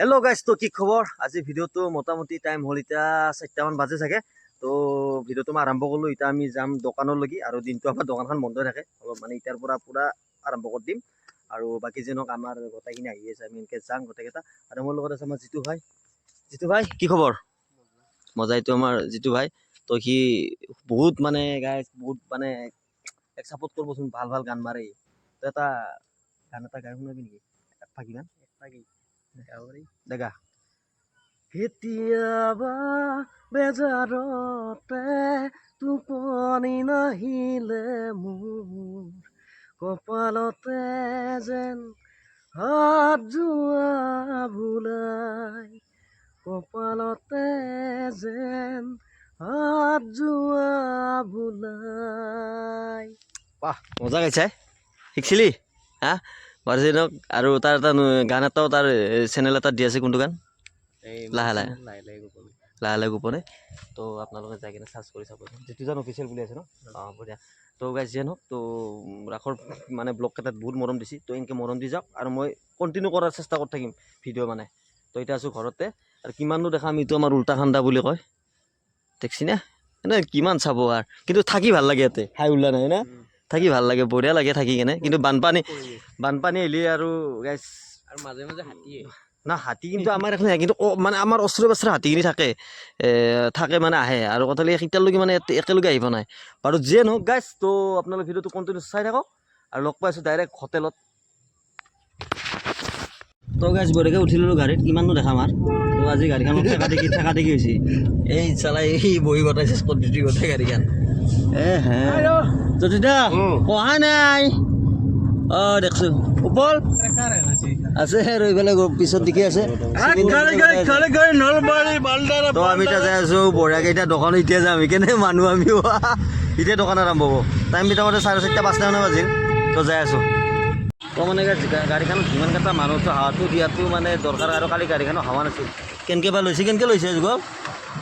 Hello' guys তো কি খবৰ? আজি ভিডিঅ'টো মোটামুটি টাইম হ'ল এতিয়া চাৰিটামান বাজে চাগে। তো ভিডিঅ'টো মই আৰম্ভ কৰিলোঁ এতিয়া আমি যাম দোকানলৈকে আৰু দিনটো আমাৰ দোকানখন বন্ধ থাকে। অলপ মানে এতিয়াৰ পৰা পূৰা আৰম্ভ কৰি দিম। আৰু বাকী যেনক আমাৰ গোটেইখিনি আহি আছে আমি এনেকৈ যাম গোটেইকেইটা। আৰু মোৰ লগত আছে আমাৰ জিতু ভাই। জিতু ভাই কি খবৰ? মজা এইটো আমাৰ জিতু ভাই। তো সি বহুত মানে গাইজ বহুত মানে এক চাপৰ্ট কৰিবচোন ভাল ভাল গান মাৰে। তো এটা গান এটা গাই শুনাবি নেকি? এক ফাকি দেখা কেতিয়াবা বেজাৰতে টোপনি নাহিলে মোৰ কপালতে যেন হাত যোৱা ভুলাই। কপালতে যেন হাত যোৱা ভুলাই। বাহ মজা গাইছে শিকছিলি? হা? বাৰজিনক আৰু তাৰ এটা গান এটাও তাৰ চেনেল এটাত দি আছে কোনটো গান? লাহে লাহে। লাহে লাহে গোপনে। তো আপোনালোকে যাই কিনে চাৰ্চ কৰি চাব যিটোজন অফিচিয়েল বুলি আছে ন? অঁ বঢ়িয়া। তো গাইজ যিয়ে নহওক তো ৰাসৰ মানে ব্লগ কেইটাত বহুত মৰম দিছে। তো এনেকৈ মৰম দি যাওক আৰু মই কণ্টিনিউ কৰাৰ চেষ্টা কৰি থাকিম ভিডিঅ' মানে। তো এতিয়া আছোঁ ঘৰতে। আৰু কিমাননো দেখাম এইটো আমাৰ উল্টা খান্দা বুলি কয়। দেখছি না এনে কিমান চাব আৰু। কিন্তু থাকি ভালো লাগে ইয়াতে। হাই উল্লা নাই না? থাকি ভালো লাগে বঢ়িয়া লাগে থাকি কেনে। কিন্তু বানপানী বানপানী আহিলে আৰু গাইজ আৰু মাজে মাজে হাতীয়ে। না হাতী কিন্তু আমাৰ এখানে কিন্তু মানে আমাৰ ওচৰে পাছৰে হাতীখিনি থাকে। থাকে মানে আহে। আৰু কথালি এতিয়ালৈকে মানে একেলগে আহিব নাই। বাৰু যিয়ে নহওক গাইজ তো আপোনালোকে ভিডিঅ'টো কণ্টিনিউ চাই থাকক আৰু লগ পাইছোঁ ডাইৰেক্ট হোটেলত তো। গাইজ বঢ়িয়াকৈ উঠি ল'লোঁ গাড়ীত কিমাননো দেখাম আৰু। তো আজি গাড়ীখন ঠেকা দেখি ঠেকা দেখি হৈছে। এই চালাই এই বহি গতাইছে স্কট গোটেই গাড়ীখন। এ হে। জ্যোতিদা অহা নাই। অঁ দেখছোঁ। ওপৰ আছে ৰৈ পেলাই পিছত দেখি আছে। তো আমি এতিয়া যাই আছো বঢ়িয়াকে এতিয়া দোকানত এতিয়া যাম সেইকাৰণে মানুহ আমি এতিয়া দোকান আৰম্ভ হ'ব। টাইম বিটামতে চাৰে চাৰিটা পাঁচটা মানে বাজিল। তো যাই আছো। তো মানে গা- গা- গাড়ীখনত যিমানকেইটা মানুহ হাৱাটো দিয়াটো মানে দৰকাৰ আৰু কালি গাড়ীখনত হাৱা নাছিল। কেনেকৈ বা লৈছে কেনেকৈ লৈছে যুগল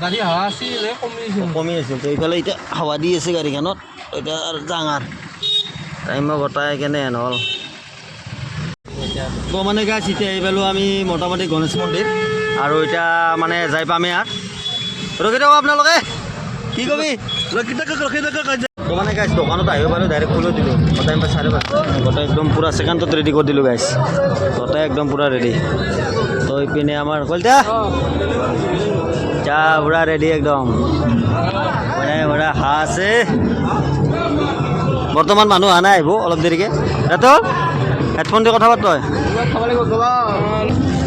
গাড়ী হাৱা আছিলে কমিছিল কমি আছিল। তো এইফালে এতিয়া হাৱা দি আছে গাড়ীখনত এতিয়া আৰু ডাঙৰ। টাইমো গটাই কেনে হেন হ'ল। তো মানে গাছ এতিয়া আহি পালোঁ আমি মোটামুটি গণেশ মন্দিৰ আৰু এতিয়া মানে যাই পামেই আৰু ৰখি থাকক আপোনালোকে। কি কবি? ৰখি থাকক ৰখি থাকক তো মানে গাইছ দোকানত আহিব পাৰোঁ ডাইৰেক্ট খুলি দিলোঁ। গোটাই পাই চাৰে পাঁচটা গোটাই একদম পূৰা ছেকেণ্ডত ৰেডি কৰি দিলোঁ গাইছ গোটাই একদম পূৰা ৰেডি তো ইপিনে আমাৰ, কলিতা? চা পূৰা ৰেডি একদম। মানে পূৰা হাঁহ আছে। বৰ্তমান মানুহ অহা নাই আহিব অলপ দেৰিকৈ। ৰাতো হেডফোন দি কথা পাত তই।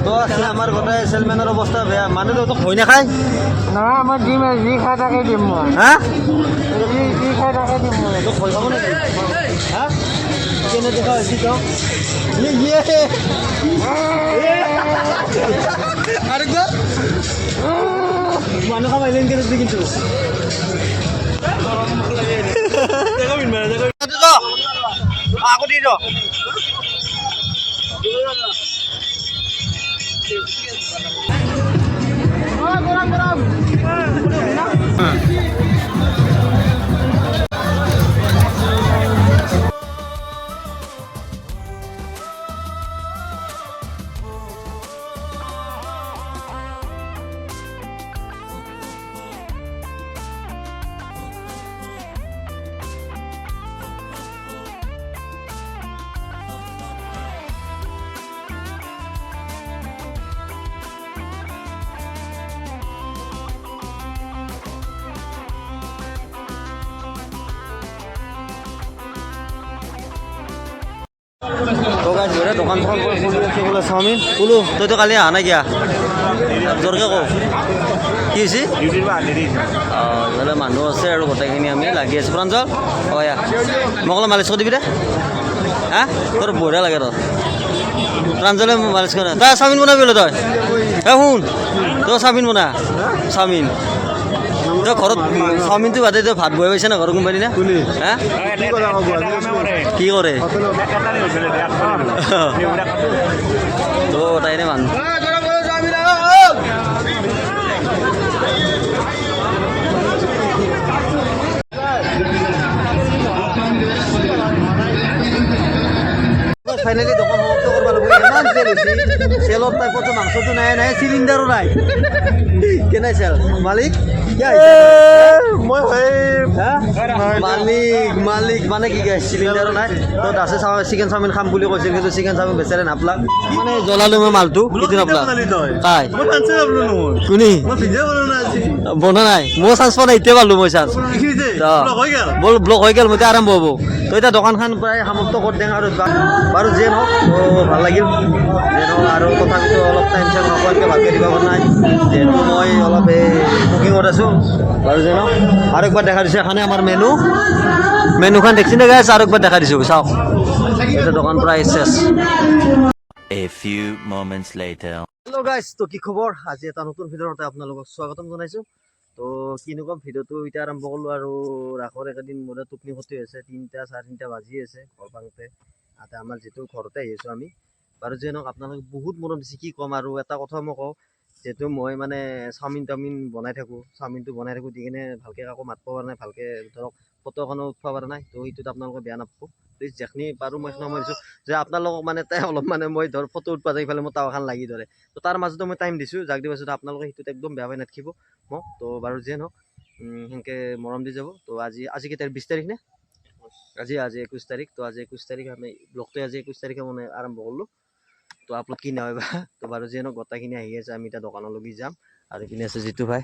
তো আছে আমাৰ গোটেই চেলমেনৰ অৱস্থা বেয়া। মানুহ তোক ভয় নাখায়? নহয় মই দিম যি খাই তাকে দিম মই। হা? যি যি খাই তাকে দিম মই। তোক ভয় খাব নেকি? হা? কেনে দেখা হৈছে তেওঁ আৰু মানুহ খাব আহিলে এনেকৈ দেখবি কিন্তু দি দ তো গাইজ বঢ়িয়া দোকান চোকান কৰি খুলি আছে বোলে তইতো কালি অহা নাই কিয়া? জোৰকৈ কওঁ কি হৈছে? অঁ, ইফালে মানুহ আছে আৰু গোটেইখিনি আমি লাগি আছোঁ। প্ৰাঞ্জল, অঁ মোক অলপ মালিচ কৰি দিবি দে। হা? তোৰ বঢ়িয়া লাগে তোৰ প্ৰাঞ্জলে মালিচ কৰে তই চাওমিন বনাবি বোলে তই। এ শুন, তই চাওমিন বনা। চাওমিন। তই ঘৰত চাওমিনটো বাদে তই ভাত বহাই পাইছা না ঘৰৰ দিনা হা? কি কৰে? তো তাইনে মানুহ? ফাইনেলি দোকান সমাপ্ত কৰিব লাগিব। ইমান চেল হৈছে। চেলত টাইপতো মাংসটো নাই নাই চিলিণ্ডাৰো নাই। কেনে চাল মালিক? মই মালিক মালিক মানে কি গাইছ চিলিণ্ডাৰো নাই। তত আছে চিকেন চাওমিন খাম বুলি কৈছিল কিন্তু চিকেন চাওমিন বেচাৰে নাপলাক মানে জ্বলালো মই মালটো কিন্তু নাপলাক কাই কোনি বনোৱা নাই মই চান্স পোৱা নাই এতিয়া পালো মই চান্স গ'ল? বল ব্লক হৈ গ'ল মই আৰম্ভ হ'ব। তো এতিয়া দোকানখন প্ৰায় সমাপ্ত কৰি দিওঁ আৰু বাৰু যিয়ে নহওক তো ভালো লাগিল। যিয়ে নহওক আৰু তথাপিতো অলপ টাইম চাইম নোপোৱাকৈ ভালকৈ দিব পৰা নাই। যিহেতু মই অলপ এই কুকিঙত আছোঁ। বাৰু যিয়ে আৰু একবাৰ দেখা দিছোঁ এখানে আমাৰ মেনু মেনুখন দেখছি নে গাইছ আৰু একবাৰ দেখা দিছোঁ চাওক। এতিয়া দোকান প্ৰায় চেছ A few moments later. Hello' guys তো কি খবৰ? আজি এটা নতুন ভিডিঅ'তে আপোনালোকক স্বাগতম জনাইছোঁ। তো কিনো ক'ম ভিডিঅ'টো এতিয়া আৰম্ভ কৰিলোঁ আৰু ৰাসৰ একেদিন মোৰে টোপনি ক্ষতি হৈছে তিনিটা চাৰে তিনিটা বাজি আছে ঘৰ পাওঁতে আমাৰ যিটো ঘৰতে আহি আছোঁ আমি। বাৰু যিয়ে নহওক আপোনালোকে বহুত মৰম দিছে কি ক'ম আৰু এটা কথা মই কওঁ। যিহেতু মই মানে চাওমিন তাওমিন বনাই থাকোঁ, চাওমিনটো বনাই থাকোঁ, দি কিনে ভালকৈ কাকো মাতিব পৰা নাই, ভালকৈ ধৰক ফটো এখনও উঠিব পৰা নাই, তো সেইটোত আপোনালোকে বেয়া নাপাব। প্লিজ যিখিনি পাৰোঁ মই সময় দিছোঁ। যে আপোনালোকক মানে তাই অলপ মানে মই ধৰ ফটো উঠবা যাই পেলাই মোৰ টাৱাখন লাগি ধৰে। তো তাৰ মাজতো মই টাইম দিছোঁ, যাক দিব পাছত আপোনালোকে সেইটোত একদম বেয়া পাই নাথাকিব। মোক তো বাৰু যিয়ে নহওক সেনেকৈ মৰম দি যাব। তো আজি আজি কেই বিছ তাৰিখ নে? আজি আজি একৈছ তাৰিখ। তো আজি একৈছ তাৰিখ আমি ব্লগটো আজি একৈছ তাৰিখে মানে আৰম্ভ কৰিলোঁ। তো আপলোড কি নহয় বা তো বাৰু যিয়ে নহওক গোটেইখিনি আহি আছে আমি এতিয়া দোকানলৈকে যাম। আৰু এইপিনে আছে জিতু ভাই।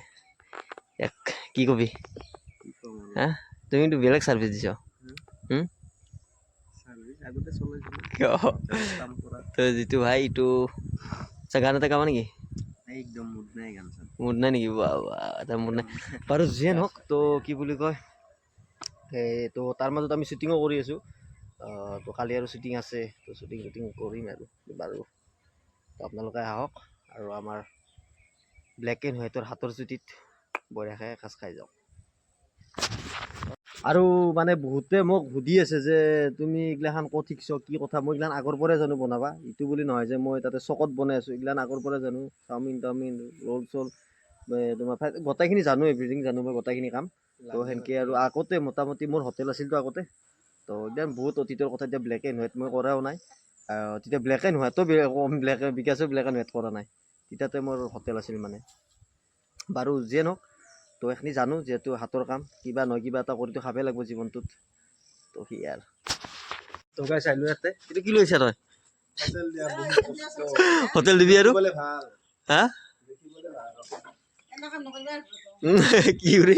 এক কি কবি? হা? তুমিতো বেলেগ ছাৰ্ভিচ দিছ। তো জিতু ভাই ইটো আচ্ছা গান এটা গাবা নেকি? মুড নাই নেকি? এটা মুড নাই। বাৰু যিয়ে নহওক তো কি বুলি কয় এই তো তাৰ মাজত আমি শ্বুটিঙো কৰি আছোঁ। তো কালি আৰু শ্বুটিং আছে তো শ্বুটিং শ্বুটিং কৰিম আৰু বাৰু তো আপোনালোকে আহক আৰু আমাৰ ব্লেক এণ্ড হোৱাইটৰ হাতৰ জুতিত বঢ়িয়াকৈ এসাঁজ খাই যাওক। আৰু মানে বহুতে মোক সুধি আছে যে তুমি এইগিলাখান ক'ত শিকছ? কি কথা? মই এইগিলাখান আগৰ পৰাই জানো বনাবা। ইটো বুলি নহয় যে মই তাতে চকত বনাই আছোঁ। এইগিলাখান আগৰ পৰাই জানো। চাওমিন তাওমিন ৰ'ল চল তোমাৰ গোটেইখিনি জানো এভৰিথিং জানো মই গোটেইখিনি কাম তো সেনেকৈ আৰু আগতে মোটামুটি মোৰ হোটেল আছিলতো আগতে। তো একদম বহুত অতীতৰ কথা এতিয়া ব্লেক এণ্ড হোৱাইট মই কৰাও নাই। তেতিয়া ব্লেক এণ্ড হোৱাইটো ব্লেক বিকাশো ব্লেক এণ্ড হোৱাইট কৰা নাই। তেতিয়াতে মোৰ হোটেল আছিল মানে। বাৰু যিয়ে নহওক, তো এইখিনি জানো যিহেতু হাতৰ কাম, কিবা নহয় কিবা এটা কৰিতো খাবই লাগিব জীৱনটোত। তো সেয়াই আৰু। তো গাই চাইলো ইয়াতে। কিন্তু কি লৈছা তই? হোটেল দিবি আৰু? হা? কি কৰি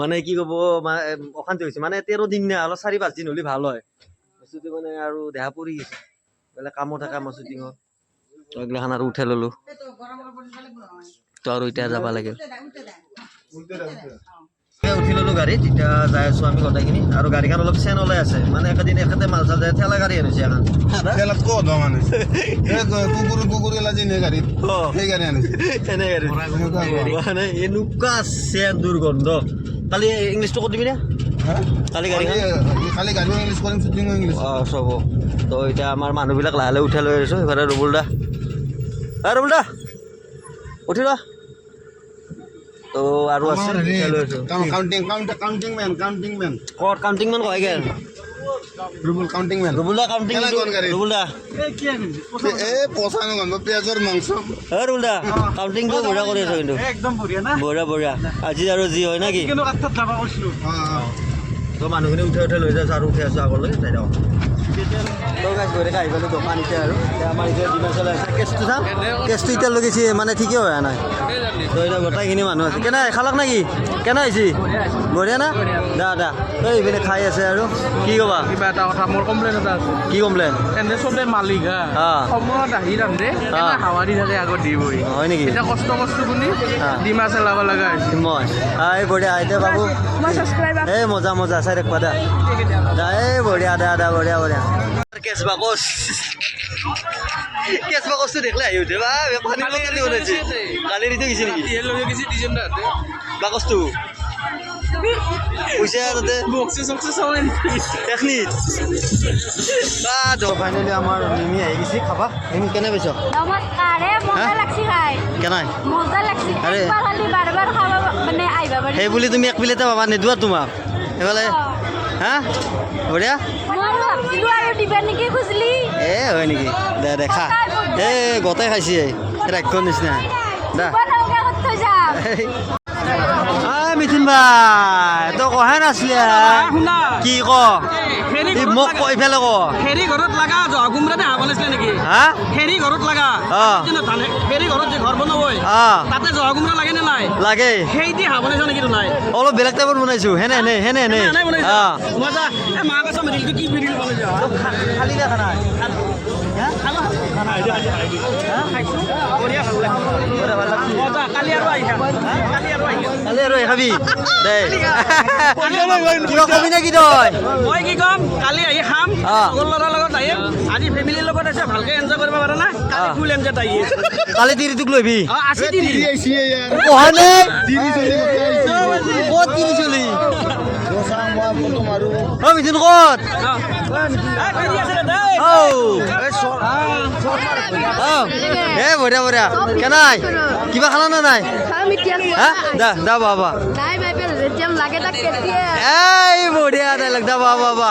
মানে কি ক'ব অশান্তি হৈছে। মানে তেৰ দিন না, অলপ চাৰি পাঁচ দিন হ'লে ভালো হয়। বস্তুটো মানে আৰু দেহা পৰি গৈছে বোলে কামো থাকে আমাৰ শ্বুটিঙত তো। এইগিলাখান আৰু উঠাই ল'লোঁ। তো আৰু এতিয়া যাব লাগিল উঠি ল'লোঁ গাড়ীত এতিয়া যাই আছোঁ আমি গোটেইখিনি আৰু গাড়ীখন অলপ চেন ওলাই আছে। মানে একেদিন এখেতে মাল চাল যায় ঠেলা গাড়ী আনিছে এখন। তেলত ক'ত এই কুকুৰ কুকুৰ যি নে গাড়ীত? সেই গাড়ী আনিছে। এনে গাড়ী। মানে এনেকুৱা চেন দুৰ্গন্ধ। কালি ইংলিছটো কৰি দিবি নে? কালি খালি গাড়ী ইংলিছ কৰিম শ্বুটিং ইংলিছ অঁ চব তো এতিয়া আমাৰ মানুহবিলাক লাহে লাহে উঠাই লৈ আহিছোঁ সেইফালে ৰবুল দা এ ৰবুল দা উঠি লোৱা তো আৰু আছে counting counting men counting men ক'ত কাউণ্টিং মান কয় গেল? ৰুবুল কাউণ্টিং মেন ৰবুল দা গাড়ী? ৰবুল দা মাংস। এ ৰবুল দা কাউণ্টিংটো বঢ়িয়া কৰি আছোঁ কিন্তু। একদম না? বঢ়িয়া আজি আৰু যি হয় নেকি কিন্তু কাঠত যাব কৈছিলোঁ অঁ অঁ। তো মানুহখিনি উঠাই উঠাই লৈ যায় আৰু উঠি আছোঁ আগলৈ যাই যাওঁ আহি দোকান এতিয়া আৰু। আমাৰ এতিয়া চলাই আছে চাম? মানে ঠিকেই হোৱা নাই। তো এতিয়া গোটেইখিনি মানুহ আছে। কেনে খালাক নেকি? কেনে হৈছে? বঢ়িয়া না? দা দা। এই ইপিনে খাই আছে আৰু। কি ক'বা? কিবা এটা কথা মোৰ কমপ্লেইন এটা আছে। কি কমপ্লেইন এনে চবে মালিক হা। সময়ত আহি ৰান্ধে হাৱা দি থাকে আগত দি বহি। হয় নেকি? এতিয়া কষ্ট কষ্ট হা। ডিমা চেলাব লগা হৈছে। মই এই বঢ়িয়া এতিয়া বাবু। এই মজা মজা চাই দেখবা দা। দা এই বঢ়িয়া দা দা বঢ়িয়া বঢ়িয়া। কেচ বাকচ কেচ বাকচটো দেখলে আহি উঠে বা পানী বটল বনাইছে কালি নিতে গৈছে নেকি? ইহে লৈ গৈছে ডিজাইন তাতে বাকচটো। পইচা তাতে। বক্সি এখনিত ফাইনেলি আমাৰ মিমি আহি গৈছে। খাবা। মিমি কেনে পাইছ? কেনাই মানে সেই বুলি তুমি এক প্লেটে পাবা নিদোৱা তোমাক। সেইফালে হা বঢ়িয়া। এ হয় নেকি? দে দেখা। এ গোটাই খাইছি ৰাক্ষ নিচিনা। দা। মিথুন ভাই তই কহে নাছিলা কি ক? হেৰি ই মোক ক ইফালে ক হেৰি ঘৰত লাগা জহা কোমৰাতে নাছিলে নেকি? হা? হেৰি ঘৰত লাগা। অ। হেৰি ঘৰত যে ঘৰ বনাবই তাতে জহা কোমৰা লাগে নে নাই? লাগে। সেই দি হাব নাছিল নেকি নাই অলপ বেলেগ টাইপত বনাইছো। হেনে হেনে হেনে হেনে নাই বনাইছা? অ। মজা এ মাক আছে ৰিলটো কি ৰিল বনাইছা? খালি দেখা নাই। কালি আৰু খাবি দেই কিবা কবি নেকি তই মই কি ক'ম কালি আহি খাম। লগৰ লগত আহিম আজি ফেমিলিৰ লগত আছে ভালকে এনজয় কৰিব পাৰা না কালি ফুল এনজয় আহি কালি তিৰিটোক লবি অ আছে তিৰি কহা নাই তিৰি চলি ক'ত তিৰি চলি অ মিথুন ক'ত এ। ঔ অ এ বঢ়িয়া বঢ়িয়া। কেনাই কিবা খালা নে নাই? দা দা বাবা এই বঢ়িয়া ডাইলগ দা বাবা বাবা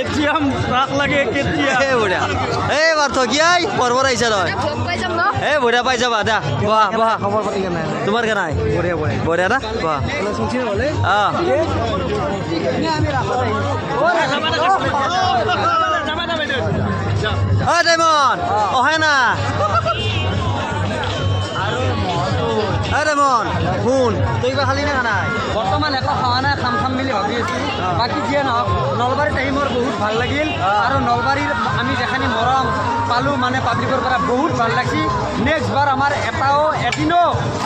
এটিএম ৰাস লাগে কেতিয়া? এই বঢ়িয়া। এই পাৰ্থ কি আই? পৰ্বৰ আহিছা তই। ন এই বঢ়িয়া পাই যাবা দা বহা বহা খবৰ পাতি কেনে তোমাৰ কেনে বঢ়িয়া বঢ়িয়া বঢ়িয়া দা বহা অঁ অ ডায়মণ্ড অহে না অ ডায়মণ্ড শুন তই কিবা খালি না নাই? বৰ্তমান একো খোৱা নাই খাম খাম বুলি ভাবি আছোঁ। বাকী যিয়ে নহওক নলবাৰীত আহি মোৰ বহুত ভালো লাগিল আৰু নলবাৰীৰ আমি যেখানি মৰম পালোঁ মানে পাব্লিকৰ পৰা বহুত ভালো লাগছি। নেক্সট বাৰ আমাৰ এটাও এদিনো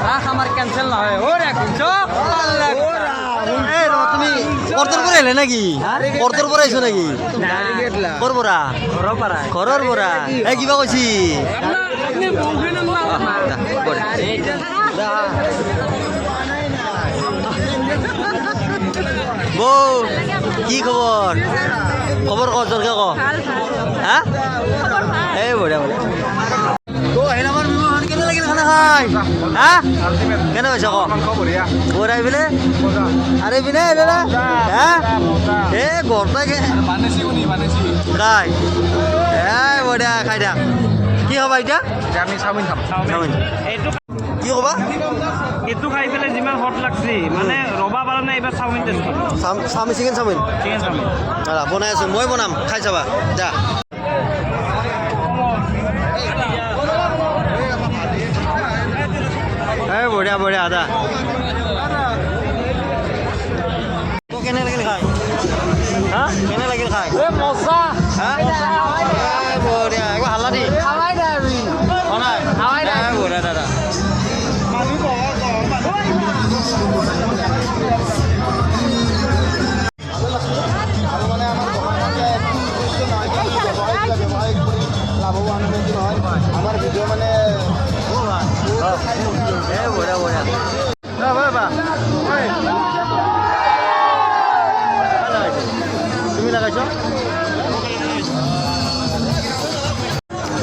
ৰাস আমাৰ কেঞ্চেল নহয়। অ' ৰে শুনছ? এই ৰ তুমি কৰ্তৰ পৰা আহিলে নেকি? কৰ্তৰ পৰা আহিছ নেকি? ক'ৰ পৰা? ঘৰৰ পৰা। ঘৰৰ পৰা। এই কিবা কৈছি? বৌ কি খবৰ? খবৰ ক জোৰকে ক। হা? এই বঢ়িয়া বঢ়িয়া। হা? কেনে পাইছ ক? এইপিনে আৰু এইপিনে দাদা। হা? এ গৰতাকে খাই। এই বঢ়িয়া খাই দিয়া। কি খাবা এতিয়া? আমি চাওমিন খাম। চাওমিন। কি ক'বা? এইটো খাই পেলাই যিমান হট লাগছি মানে ৰবা পাৰা নাই এইবাৰ চাওমিন টেষ্ট চাম- chow mein chicken chow mein? Chicken chow mein. বনাই আছোঁ মই বনাম খাই চাবা যা। এই বঢ়িয়া বঢ়িয়া দা লাগাইছ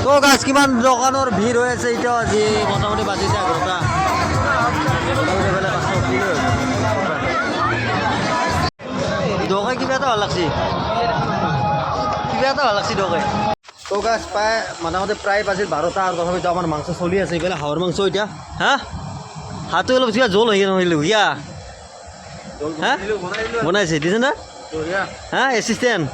তো গাছ কিমান দোকানৰ ভিৰ হৈ আছে এতিয়া আজি মোটামুটি বাজিছে গ'ল। দোকান কিবা এটা ভালো লাগছে। কিবা এটা ভালো লাগছে দোকান তো গাছ প্ৰায় মোটামুটি প্ৰায় বাজিল বাৰটা আৰু তথাপিতো আমাৰ মাংস চলি আছে এইফালে হাঁহৰ মাংস এতিয়া। হা? হাতটো অলপ কিবা জোল হৈ নহ'লে হিয়া। হা? বনাইছে দিছে না? হা এছিষ্টেণ্ট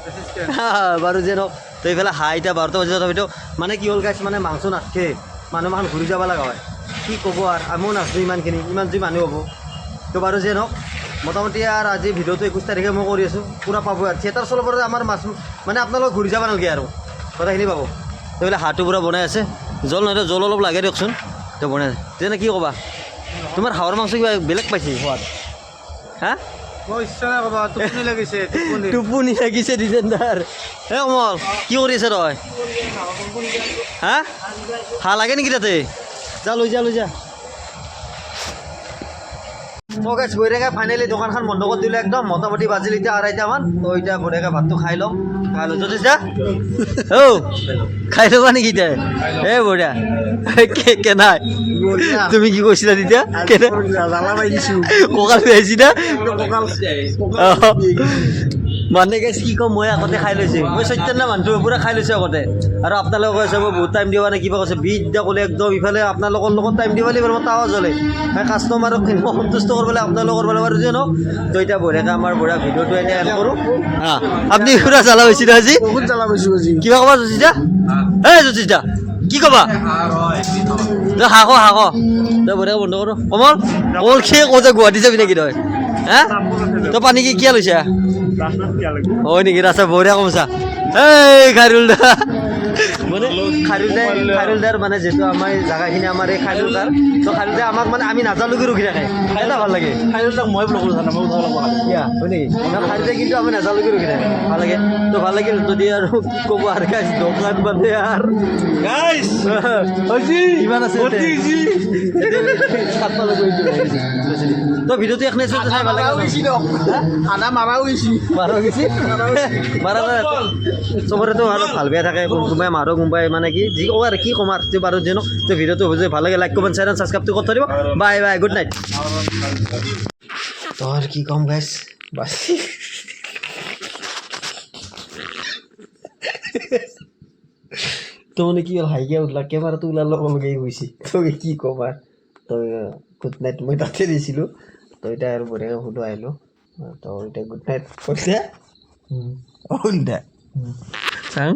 বাৰু যে নহওক তো এইফালে হাঁহ এতিয়া বাৰটা বাজি তথাপিতো মানে কি হ'ল গাইছ মানে মাংস নাথাকে। মানুহ মান ঘূৰি যাব লগা হয়। কি ক'ব আৰু আমিও নাচোঁ ইমানখিনি ইমান যি মানুহ হ'ব। তো বাৰু যে নহওক মোটামুটি আৰু আজি ভিডিঅ'টো একৈছ তাৰিখে মই কৰি আছোঁ পূৰা পাব আৰু। থিয়েটাৰ পৰা আমাৰ মাছ মানে আপোনালোক ঘূৰি যাব নালাগে আৰু। কথাখিনি পাব। তো এইফালে হাঁহটো পূৰা বনাই আছে। জল নহয় জল অলপ লাগে দিয়কচোন। তো বনাই আছে তেনে কি ক'বা? তোমাৰ হাঁহৰ মাংস কিবা বেলেগ পাইছে সোৱাদ হা? টোপনি লাগিছে ডিজেণ্ডাৰ হে কমল কি কৰি আছে তই? হা? ভালো লাগে নেকি তাতে? যা, লৈ যা লৈ যা। গাইছ বঢ়িয়াকৈ ফাইনেলি দোকানখন বন্ধ কৰি দিলোঁ একদম মোটামুটি বাজিল এতিয়া আঢ়াইটামান তো এতিয়া বঢ়িয়াকৈ ভাতটো খাই ল'ম। খাই জ্যোতিষ দা। ঔ খাই ল'বা নেকি এতিয়া? এ বঢ়িয়া। কে- কেনাই তুমি কি কৈছিলা তেতিয়া? কঁকাল খুৱাইছিলা মানে গাইছ কি ক'ম মই আগতে খাই লৈছোঁ। মই চৈতন্য মানুহটো পুৰা খাই লৈছোঁ আগতে। আৰু আপোনালোকে কৈছে মই বহুত টাইম দিব মানে কিবা কৈছে বিদ্যা ক'লে একদম ইফালে আপোনালোকৰ লগত টাইম দিব লাগিব মোৰ টাৱা জ্বলে। সেই কাষ্টমাৰক সন্তুষ্ট কৰিবলৈ আপোনালোকৰ কৰিব লাগিব যে ন তো এতিয়া বঢ়িয়াকৈ আমাৰ বঢ়িয়া ভিডিঅ'টো এতিয়া এড কৰোঁ। হা আপুনি পুৰা জ্বালা হৈছিলে আজি? বহুত জ্বালা পাইছো আজি। কিবা ক'বা জ্যোতিষা এই জ্যোতিষা কি ক'বা? তই হাঁহ হাঁহ তই বঢ়িয়া বন্ধ কৰ। কমল কমল খে কওঁ যে গুৱাহাটী যাবি নেকি তই? হা তই পানী কি কিয়া লৈছা হয় নেকি? ৰাস্তা বঢ়িয়া কমছা এই খাৰুল দা। মানে খাৰুল দাই মানে যিহেতু আমাৰ এই জাগাখিনি আমাৰ এই খাৰুল দাৰ তো খাৰুল দাই আমাক মানে আমি নাজানোকে ৰখি থাকে। এটা ভালো লাগে। খাৰুল দাক মই ব্লগ জানো মই উঠাব লগা হয় নেকি? খাৰুল কিন্তু আমি নাজানোকে ৰখি থাকে। ভালো লাগে। তো ভালো লাগিল যদি আৰু কি ক'ব আৰু গাইছ দোকান মানে আৰু। গাইছ কিমান আছে তো ভিডিঅ'টো এখনে চাই ভালো লাগে। আধা মাৰাও গৈছি। মাৰা গৈছে। মাৰা চবৰেতো আৰু ভালো বেয়া থাকে। কোন- কোনোবাই মাৰো কোনোবাই মানে কি? যি ক'ব আৰু কি ক'ম আৰু তেওঁ বাৰু যেনক তো ভিডিঅ'টো বুজি ভালো লাগে লাইক কমেণ্ট শ্বেয়াৰ ছাবস্ক্ৰাইবটো কৰি দিব। বাই বাই গুড নাইট তোৰ কি ক'ম গাইছ বাছ। তো মানে কি হ'ল হাইকিয়া উঠলা কেমেৰাটো ওলাৰ লগে লগে গৈছে। তই কি ক'ম আৰু? তই গুড নাইট মই তাতে দিছিলোঁ। তই এতিয়া আৰু বঢ়িয়াকৈ ফটো আহিলোঁ। তো এতিয়া গুড নাইট কৈছে। দে। চাওঁ